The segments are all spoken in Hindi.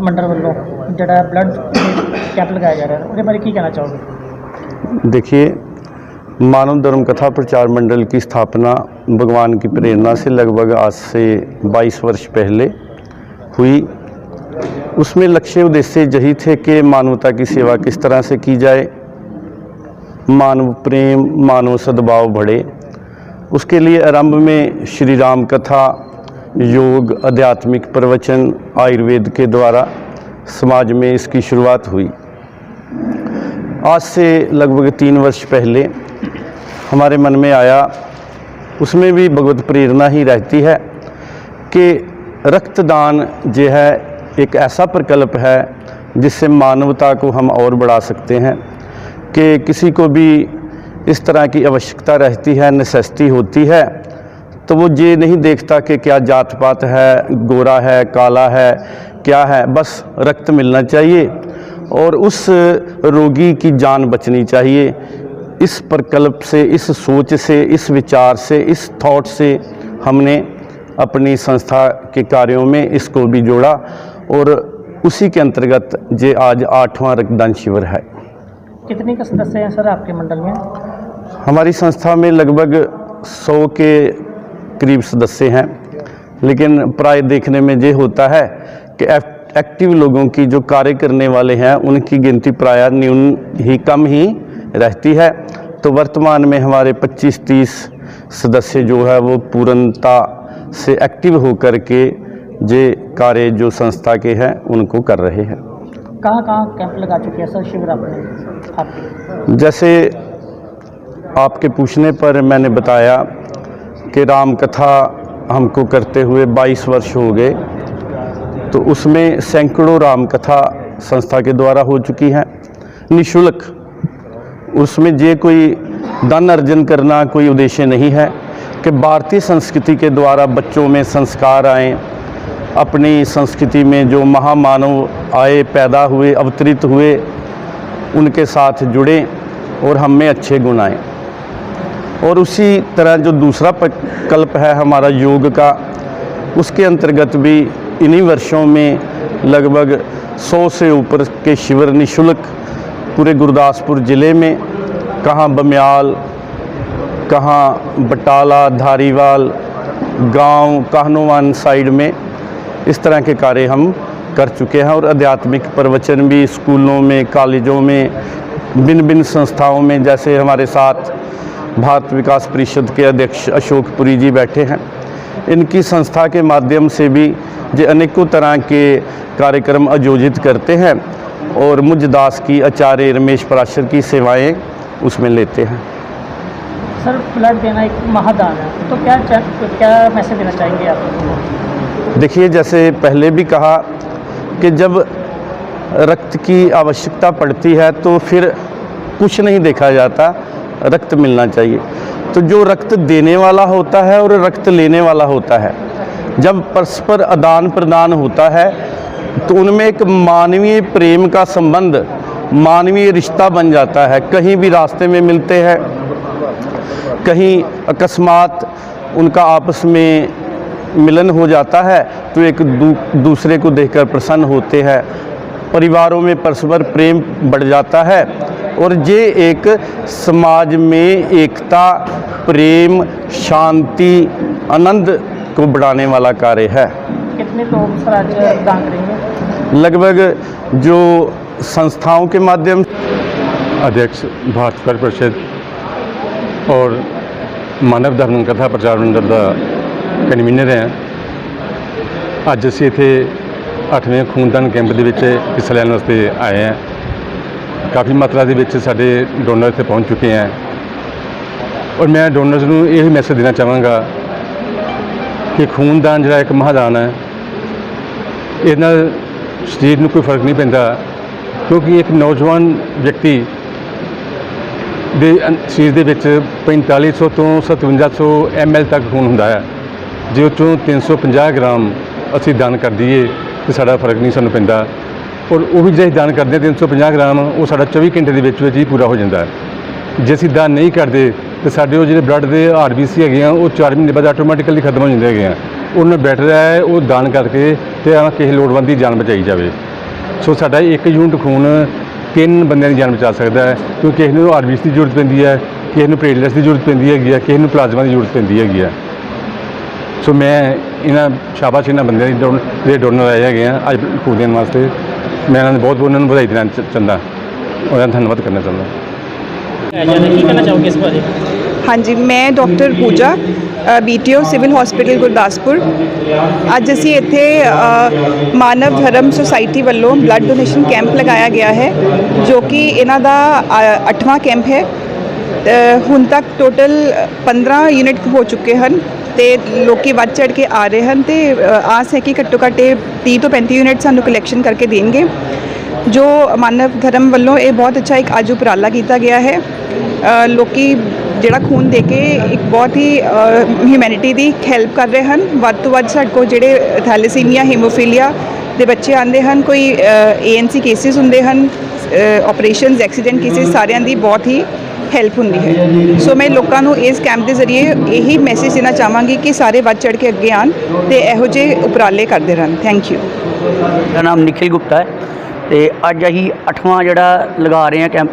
ਮੰਡਲ ਵੱਲੋਂ ਜਿਹੜਾ ਬਲੱਡ ਕੈਂਪ ਲਗਾਇਆ ਜਾ ਰਿਹਾ ਹੈ ਉਹਦੇ ਬਾਰੇ ਕੀ ਕਹਿਣਾ ਚਾਹੋਗੇ देखिए मानव धर्म कथा प्रचार मंडल की स्थापना भगवान की प्रेरणा से लगभग आज से 22 वर्ष पहले हुई उसमें लक्ष्य उद्देश्य यही थे कि मानवता की सेवा किस तरह से की जाए मानव प्रेम मानव सद्भाव बढ़े उसके लिए आरंभ में श्री राम कथा योग, आध्यात्मिक प्रवचन, आयुर्वेद के द्वारा समाज में इसकी शुरुआत हुई। आज से लगभग तीन वर्ष पहले हमारे मन में आया, उसमें भी भगवत प्रेरणा ही रहती है कि रक्तदान जो है, एक ऐसा प्रकल्प है जिससे मानवता को हम और बढ़ा सकते हैं कि किसी को भी इस तरह की आवश्यकता रहती है नेसेसिटी होती है तो वो ये नहीं देखता कि क्या जात पात है गोरा है काला है क्या है बस रक्त मिलना चाहिए और उस रोगी की जान बचनी चाहिए। इस प्रकल्प से इस सोच से इस विचार से इस थॉट से हमने अपनी संस्था के कार्यों में इसको भी जोड़ा और उसी के अंतर्गत ये आज आठवां रक्तदान शिविर है। कितने का सदस्य हैं सर आपके मंडल में? हमारी संस्था में लगभग 100 के करीब सदस्य हैं। लेकिन प्राय देखने में ये होता है कि एक्टिव लोगों की जो कार्य करने वाले हैं उनकी गिनती प्राय न्यून ही कम ही रहती है। तो वर्तमान में हमारे 25-30 सदस्य जो है वो पूर्णता से एक्टिव होकर के ये कार्य जो संस्था के हैं उनको कर रहे हैं। कहाँ कहाँ कैंप लगा चुके हैं सर शिविर आपने? जैसे आपके पूछने पर मैंने बताया कि राम कथा हमको करते हुए 22 वर्ष हो गए। तो उसमें सैकड़ों राम कथा संस्था के द्वारा हो चुकी हैं। निशुल्क। उसमें ये कोई धन अर्जन करना कोई उद्देश्य नहीं है कि भारतीय संस्कृति के द्वारा बच्चों में संस्कार आए, अपनी संस्कृति में जो महामानव आए, पैदा हुए, अवतरित हुए, उनके साथ जुड़ें और हम में अच्छे गुण आएँ। और उसी तरह जो दूसरा प्रकल्प है हमारा योग का, उसके अंतर्गत भी इन्हीं वर्षों में लगभग 100 से ऊपर के शिविर निशुल्क पूरे गुरदासपुर ज़िले में, कहाँ बमियाल, कहाँ बटाला, धारीवाल, गाँव, कहनोवान साइड में इस तरह के कार्य हम कर चुके हैं और आध्यात्मिक प्रवचन भी स्कूलों में, कॉलेजों में भिन्न भिन्न संस्थाओं में, जैसे हमारे साथ भारत विकास परिषद के अध्यक्ष अशोक पुरी जी बैठे हैं। इनकी संस्था के माध्यम से भी ये अनेकों तरह के कार्यक्रम आयोजित करते हैं और मुझ दास की आचार्य रमेश पराशर की सेवाएँ उसमें लेते हैं। सर ब्लड देना एक महादान है। तो क्या क्या मैसेज देना चाहेंगे आप? देखिए जैसे पहले भी कहा कि जब रक्त की आवश्यकता पड़ती है तो फिर कुछ नहीं देखा जाता। रक्त मिलना चाहिए। तो जो रक्त देने वाला होता है और रक्त लेने वाला होता है जब परस्पर आदान प्रदान होता है तो उनमें एक मानवीय प्रेम का संबंध मानवीय रिश्ता बन जाता है। कहीं भी रास्ते में मिलते हैं कहीं अकस्मात उनका आपस में मिलन हो जाता है तो एक दू, दूसरे को देखकर प्रसन्न होते हैं। परिवारों में परस्पर प्रेम बढ़ जाता है और ये एक समाज में एकता प्रेम शांति आनंद को बढ़ाने वाला कार्य है कितने लोग सर आज दान करेंगे लगभग जो संस्थाओं के माध्यम अध्यक्ष भारत कर परिषद और ਮਾਨਵ ਧਰਮ ਕਥਾ ਪ੍ਰਚਾਰ ਮੰਡਲ ਦਾ ਕਨਵੀਨਰ ਹਾਂ ਅੱਜ ਅਸੀਂ ਇੱਥੇ 8ਵੇਂ ਖੂਨਦਾਨ ਕੈਂਪ ਦੇ ਵਿੱਚ ਹਿੱਸਾ ਲੈਣ ਵਾਸਤੇ ਆਏ ਹਾਂ ਕਾਫੀ ਮਾਤਰਾ ਦੇ ਵਿੱਚ ਸਾਡੇ ਡੋਨਰ ਇੱਥੇ ਪਹੁੰਚ ਚੁੱਕੇ ਹੈ ਔਰ ਮੈਂ ਡੋਨਰਸ ਨੂੰ ਇਹ ਮੈਸੇਜ ਦੇਣਾ ਚਾਹਾਂਗਾ ਕਿ ਖੂਨਦਾਨ ਜਿਹੜਾ ਇੱਕ ਮਹਾਦਾਨ ਹੈ, ਇਹਦੇ ਨਾਲ ਸਰੀਰ ਨੂੰ ਕੋਈ ਫ਼ਰਕ ਨਹੀਂ ਪੈਂਦਾ, ਕਿਉਂਕਿ ਇੱਕ ਨੌਜਵਾਨ ਵਿਅਕਤੀ ਦੇ ਸਰੀਰ ਦੇ ਵਿੱਚ 4500 ਤੋਂ 5700 ml ਤੱਕ ਖੂਨ ਹੁੰਦਾ ਹੈ। ਜੇ ਉਹ 'ਚੋਂ 350 ਗ੍ਰਾਮ ਅਸੀਂ ਦਾਨ ਕਰ ਦਈਏ, ਤੇ ਸਾਡਾ ਫ਼ਰਕ ਨਹੀਂ ਸਾਨੂੰ ਪੈਂਦਾ। ਔਰ ਉਹ ਵੀ ਜੇ ਅਸੀਂ ਦਾਨ ਕਰਦੇ ਹਾਂ 350 ਗ੍ਰਾਮ, ਉਹ ਸਾਡਾ 24 ਘੰਟੇ ਦੇ ਵਿੱਚ ਵਿੱਚ ਹੀ ਪੂਰਾ ਹੋ ਜਾਂਦਾ ਹੈ। ਜੇ ਅਸੀਂ ਦਾਨ ਨਹੀਂ ਕਰਦੇ, ਤੇ ਸਾਡੇ ਉਹ ਜਿਹੜੇ ਬਲੱਡ ਦੇ ਆਰਬੀਸੀ ਹੈਗੇ ਆ, ਉਹ 4 ਮਹੀਨੇ ਬਾਅਦ ਆਟੋਮੈਟਿਕਲੀ ਖਤਮ ਹੋ ਜਾਂਦੇ ਹੈਗੇ ਆ। ਉਹਨਾਂ ਬੈਟਰ ਹੈ ਉਹ ਦਾਨ ਕਰਕੇ ਤੇ ਆ ਕਿਸੇ ਲੋੜਵੰਦ ਦੀ ਜਾਨ ਬਚਾਈ ਜਾਵੇ। ਸੋ ਸਾਡਾ ਇੱਕ ਯੂਨਿਟ ਖੂਨ ਤਿੰਨ ਬੰਦਿਆਂ ਦੀ ਜਾਨ ਬਚਾ ਸਕਦਾ ਹੈ, ਕਿਉਂਕਿ ਕਿਸੇ ਨੂੰ ਆਰਬੀਸ ਦੀ ਜ਼ਰੂਰਤ ਪੈਂਦੀ ਹੈ, ਕਿਸੇ ਨੂੰ ਪਲੇਟਲੈਟਸ ਦੀ ਜ਼ਰੂਰਤ ਪੈਂਦੀ ਹੈਗੀ ਹੈ, ਕਿਸੇ ਨੂੰ ਪਲਾਜ਼ਮਾ ਦੀ ਜ਼ਰੂਰਤ ਪੈਂਦੀ ਹੈਗੀ ਹੈ। ਸੋ ਮੈਂ ਇਹਨਾਂ ਸ਼ਾਬਾਸ਼ ਇਹਨਾਂ ਬੰਦਿਆਂ ਦੀ ਡੋਨ ਜਿਹੜੇ ਡੋਨਰ ਆਏ ਹੈਗੇ ਆ ਅੱਜ ਖੂਨ ਦੇਣ ਵਾਸਤੇ। ਮੈਂ ਇਹਨਾਂ ਨੂੰ ਬਹੁਤ ਬਹੁਤ ਉਹਨਾਂ ਨੂੰ ਵਧਾਈ ਦੇਣਾ ਚ- ਚਾਹੁੰਦਾ ਉਹਨਾਂ ਦਾ ਧੰਨਵਾਦ ਕਰਨਾ ਚਾਹੁੰਦਾ ਜਿਆਦਾ ਕੀ ਕਹਿਣਾ ਚਾਹੋਗੇ ਇਸ ਬਾਰੇ ਹਾਂਜੀ ਮੈਂ doctor Pooja BTO civil hospital Gurdaspur ਅੱਜ ਅਸੀਂ ਇੱਥੇ ਅ, ਮਾਨਵ ਧਰਮ ਸੁਸਾਇਟੀ ਵੱਲੋਂ ਬਲੱਡ ਡੋਨੇਸ਼ਨ ਕੈਂਪ ਲਗਾਇਆ ਗਿਆ ਹੈ ਜੋ ਕਿ ਇਹਨਾਂ ਦਾ 8ਵਾਂ ਕੈਂਪ ਹੈ ਅ, ਹੁਣ ਤੱਕ ਟੋਟਲ 15 ਯੂਨਿਟ ਹੋ ਚੁੱਕੇ ਹਨ ਤੇ ਲੋਕੀ ਵੱਧ ਚੜ ਕੇ ਆ ਰਹੇ ਹਨ ਤੇ ਆਸ ਹੈ ਕਿ ਘੱਟੋ ਘੱਟ ਇਹ 30 ਤੋਂ 35 ਯੂਨਿਟ ਸਾਨੂੰ ਕਲੈਕਸ਼ਨ ਕਰਕੇ ਦੇਣਗੇ। ਜੋ ਮਾਨਵ ਧਰਮ ਵੱਲੋਂ ਇਹ ਬਹੁਤ ਅੱਛਾ ਇੱਕ ਅੱਜ ਉਪਰਾਲਾ ਕੀਤਾ ਗਿਆ ਹੈ। ਲੋਕੀ ਜਿਹੜਾ ਖੂਨ ਦੇ ਕੇ ਇੱਕ ਬਹੁਤ ਹੀ ਹਿਊਮੈਨਿਟੀ ਦੀ ਹੈਲਪ ਕਰ ਰਹੇ ਹਨ। ਵੱਧ ਤੋਂ ਵੱਧ ਸਾਡੇ ਕੋਲ ਜਿਹੜੇ ਥੈਲੇਸੀਮੀਆ ਹੀਮੋਫੀਲੀਆ ਦੇ ਬੱਚੇ ਆਉਂਦੇ ਹਨ ਕੋਈ ਏਐਨਸੀ ਕੇਸਿਸ ਹੁੰਦੇ ਹਨ ਆਪਰੇਸ਼ਨਸ ਐਕਸੀਡੈਂਟ ਕੇਸਿਸ ਸਾਰਿਆਂ ਦੀ ਬਹੁਤ ਹੀ ਹੈਲਪ ਹੁੰਦੀ ਹੈ। ਸੋ ਮੈਂ ਲੋਕਾਂ ਨੂੰ ਇਸ ਕੈਂਪ ਦੇ ਜ਼ਰੀਏ ਇਹੀ ਮੈਸੇਜ ਦੇਣਾ ਚਾਹਾਂਗੀ ਕਿ ਸਾਰੇ ਵੱਧ ਚੜ ਕੇ ਅੱਗੇ ਆਉਣ ਤੇ ਇਹੋ ਜਿਹੇ ਉਪਰਾਲੇ ਕਰਦੇ ਰਹਿਣ। ਥੈਂਕ ਯੂ ਮੇਰਾ ਨਾਮ ਨਿਖਿਲ ਗੁਪਤਾ ਹੈ ਤੇ ਅੱਜ ਅਸੀਂ ਅੱਠਵਾਂ ਜਿਹੜਾ ਲਗਾ ਰਹੇ ਹਾਂ ਕੈਂਪ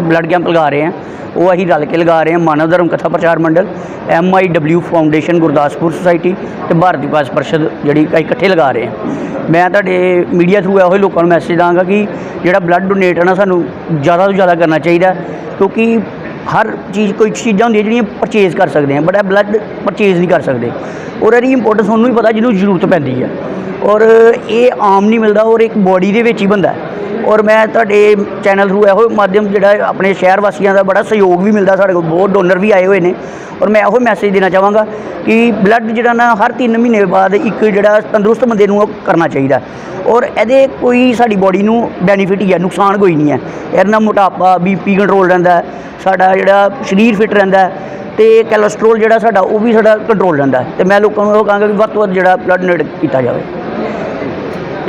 ਬਲੱਡ ਕੈਂਪ ਲਗਾ ਰਹੇ ਹਾਂ। ਉਹ ਅਸੀਂ ਰਲ ਕੇ ਲਗਾ ਰਹੇ ਹਾਂ ਮਾਨਵ ਧਰਮ ਕਥਾ ਪ੍ਰਚਾਰ ਮੰਡਲ M I W foundation Gurdaspur society ਤੇ ਭਾਰਤੀ ਵਿਕਾਸ ਪਰਿਸ਼ਦ ਜਿਹੜੀ ਇਕੱਠੇ ਲਗਾ ਰਹੇ ਹਾਂ। ਮੈਂ ਤੁਹਾਡੇ ਮੀਡੀਆ ਥਰੂ ਇਹੋ ਹੀ ਲੋਕਾਂ ਨੂੰ ਮੈਸੇਜ ਦਾਂਗਾ ਕਿ ਜਿਹੜਾ ਬਲੱਡ ਡੋਨੇਟ ਹੈ ਨਾ ਸਾਨੂੰ ਜ਼ਿਆਦਾ ਤੋਂ ਜ਼ਿਆਦਾ ਕਰਨਾ ਚਾਹੀਦਾ ਕਿਉਂਕਿ ਹਰ ਚੀਜ਼, ਕੋਈ ਚੀਜ਼ਾਂ ਹੁੰਦੀਆਂ ਜਿਹੜੀਆਂ ਪਰਚੇਜ਼ ਕਰ ਸਕਦੇ ਹਾਂ ਬਟ ਇਹ ਬਲੱਡ ਪਰਚੇਜ਼ ਨਹੀਂ ਕਰ ਸਕਦੇ। ਔਰ ਇਹਦੀ ਇੰਪੋਰਟੈਂਸ ਉਹਨੂੰ ਹੀ ਪਤਾ, ਜਿਹਨੂੰ ਜ਼ਰੂਰਤ ਪੈਂਦੀ ਹੈ ਔਰ ਇਹ ਆਮ ਨਹੀਂ ਮਿਲਦਾ, ਔਰ ਇੱਕ ਬੋਡੀ ਦੇ ਵਿੱਚ ਹੀ ਬੰਦਾ ਔਰ ਮੈਂ ਤੁਹਾਡੇ ਚੈਨਲ ਥਰੂ ਇਹੋ ਮਾਧਿਅਮ ਜਿਹੜਾ ਆਪਣੇ ਸ਼ਹਿਰ ਵਾਸੀਆਂ ਦਾ ਬੜਾ ਸਹਿਯੋਗ ਵੀ ਮਿਲਦਾ ਸਾਡੇ ਕੋਲ, ਬਹੁਤ ਡੋਨਰ ਵੀ ਆਏ ਹੋਏ ਨੇ। ਔਰ ਮੈਂ ਇਹੋ ਮੈਸੇਜ ਦੇਣਾ ਚਾਹਾਂਗਾ ਕਿ ਬਲੱਡ ਜਿਹੜਾ ਨਾ ਹਰ 3 ਮਹੀਨੇ ਬਾਅਦ ਇੱਕ ਜਿਹੜਾ ਤੰਦਰੁਸਤ ਬੰਦੇ ਨੂੰ ਉਹ ਕਰਨਾ ਚਾਹੀਦਾ। ਔਰ ਇਹਦੇ ਕੋਈ ਸਾਡੀ ਬੋਡੀ ਨੂੰ ਬੈਨੀਫਿਟ ਹੀ ਹੈ ਨੁਕਸਾਨ ਕੋਈ ਨਹੀਂ ਹੈ ਇਹਦੇ ਨਾਲ ਮੋਟਾਪਾ ਬੀਪੀ ਕੰਟਰੋਲ ਰਹਿੰਦਾ, ਸਾਡਾ ਜਿਹੜਾ ਸਰੀਰ ਫਿੱਟ ਰਹਿੰਦਾ ਹੈ ਤੇ ਕੋਲੇਸਟ੍ਰੋਲ ਜਿਹੜਾ ਸਾਡਾ ਉਹ ਵੀ ਸਾਡਾ ਕੰਟਰੋਲ ਰਹਿੰਦਾ। ਹੈ ਤੇ ਮੈਂ ਲੋਕਾਂ ਨੂੰ ਇਹ ਕਹਾਂਗਾ ਕਿ ਵੱਧ ਤੋਂ ਵੱਧ ਜਿਹੜਾ ਬਲੱਡ ਡੋਨੇਟ ਕੀਤਾ ਜਾਵੇ।